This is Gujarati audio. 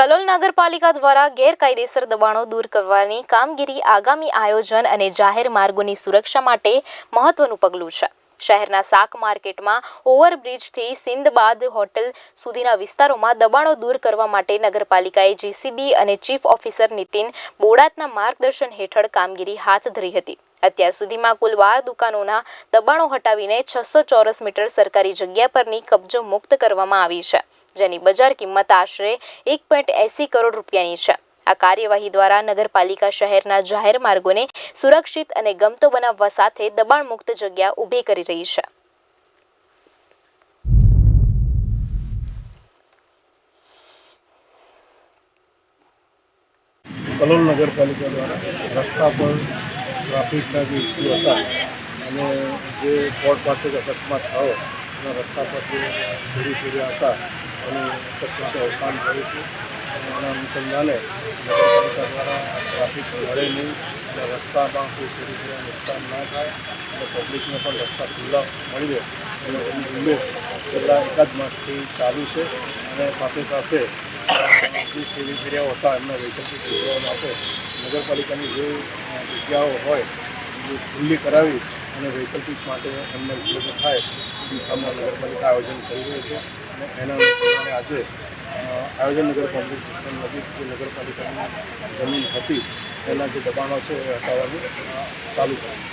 કલોલ નગરપાલિકા દ્વારા ગેરકાયદેસર દબાણો દૂર કરવાની કામગીરી આગામી આયોજન અને જાહેર માર્ગોની સુરક્ષા માટે મહત્વનું પગલું છે. શહેરના શાક માર્કેટમાં ઓવરબ્રિજથી સિંદબાદ હોટલ સુધીના વિસ્તારોમાં દબાણો દૂર કરવા માટે નગરપાલિકાએ જીસીબી અને ચીફ ઓફિસર નીતિન બોડાતના માર્ગદર્શન હેઠળ કામગીરી હાથ ધરી હતી. અત્યાર સુધીમાં કુલ બાર દુકાનોના દબાણો હટાવીને છસો ચોરસ મીટર સરકારી જગ્યા પરની કબજો મુક્ત કરવામાં આવી છે, જેની બજાર કિંમત આશરે એક પોઈન્ટ એસી કરોડ રૂપિયાની છે. આ કાર્યવાહી દ્વારા નગરપાલિકા શહેરના જાહેર માર્ગોને સુરક્ષિત અને ગમતો બનાવવા સાથે દબાણ મુક્ત જગ્યા ઊભી કરી રહી છે. કલોલ નગરપાલિકા દ્વારા રસ્તા પર ટ્રાફિકના જે ઇસ્યુ હતા, અને જે કોર્ટ પાસે જ અકસ્માત થયો, એના રસ્તા પર જે ફેર્યા હતા, અને અકસ્માતે અવસાન થયું અને એના અનુસંધાને નગરપાલિકા દ્વારા ટ્રાફિક મળે નહીં અને રસ્તામાં કોઈ ફેરી નુકસાન ના થાય અને પબ્લિકને પણ રસ્તા ખુલ્લા મળી રહે, એની ઝુંબેશ છેલ્લા એકાદ માસથી ચાલુ છે અને સાથે સાથે જે સેવી ફેરિયાઓ હતા એમને વૈકલ્પિક જગ્યાઓ માટે નગરપાલિકાની જે જગ્યાઓ હોય, એ ખુલ્લી કરાવી અને વૈકલ્પિક માટે એમને ઉપયોગ થાય એ દિશામાં નગરપાલિકા આયોજન કરી રહી છે. અને એના કારણે આજે આયોજન નગર કોમ્પ્લેક્સ નજીક જે નગરપાલિકાની જમીન હતી તેના જે દબાણો છે એ હટાવવાનું ચાલુ કર્યું.